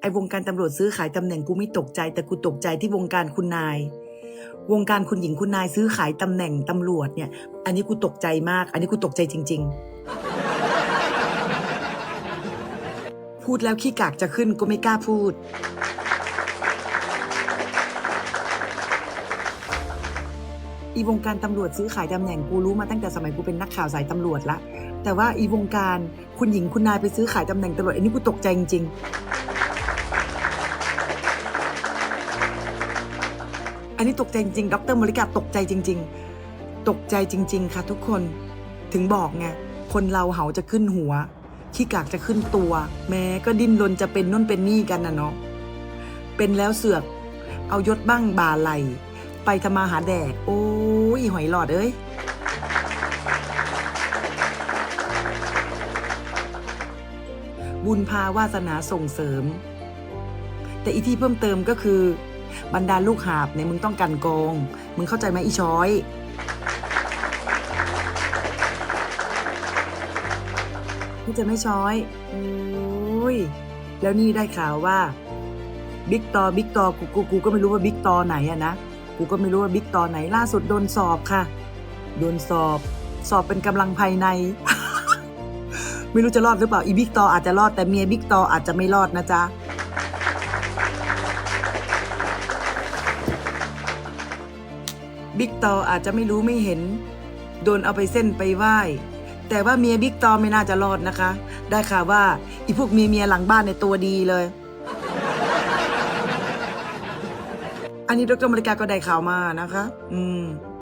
ไอ้วงการตำรวจซื้อขายตำแหน่งกูไม่ตกใจ แต่กูตกใจที่วงการคุณนายวงการคุณหญิงคุณนายซื้อขายตำแหน่งตำรวจเนี่ย อันนี้กูตกใจมาก อันนี้กูตกใจจริง ๆ พูดแล้วขี้กากจะขึ้นก็ไม่กล้าพูด อีวงการตำรวจซื้อขายตำแหน่งกูรู้มาตั้งแต่สมัยกูเป็นนักข่าวสายตำรวจละ แต่ว่าอีวงการคุณหญิงคุณนายไปซื้อขายตำแหน่งตำรวจอันนี้กูตกใจจริงๆ อันนี้ตกใจจริงๆดรมริกาตกใจจริง ๆ ตกใจจริง ๆ ค่ะ ทุกคนถึงบอกไงคนเราเหาจะขึ้นหัว ขี้กากจะขึ้นตัว แม้ก็ดิ้นรนจะเป็นน่นเป็นนี่กันนะเนาะเป็นแล้วเสือก เอายศบ้างบาไหลไปทำมาหาแดก โอ้ยหอยหลอดเอ้ยบุญพาวาสนาส่งเสริม แต่อีที่เพิ่มเติมก็คือ บรรดาลูกหาบเนี่ยมึงต้องกันกง มึงเข้าใจไหมอีช้อยพี่จะไม่ช้อยโอ้ยแล้วนี่ได้ข่าวว่าบิ๊กตอบิ๊กตอกูกูกูก็ไม่รู้ว่าบิ๊กตอไหนอะนะกูก็ไม่รู้ว่าบิ๊กตอไหนล่าสุดโดนสอบค่ะ โดนสอบ สอบเป็นกำลังภายใน ไม่รู้จะรอดหรือเปล่าอีบิ๊กตออาจจะรอดแต่เมียบิ๊กตออาจจะไม่รอดนะจ๊ะ บิ๊กตออาจจะไม่รู้ไม่เห็น โดนเอาไปเส้นไปไหว้ แต่ว่าเมียบิ๊กตอไม่น่าจะรอดนะคะ ได้ข่าวว่าอีพวกเมียเมียหลังบ้านในตัวดีเลย อันนี้ดรมริกาก็ได้ข่าวมานะคะ อืม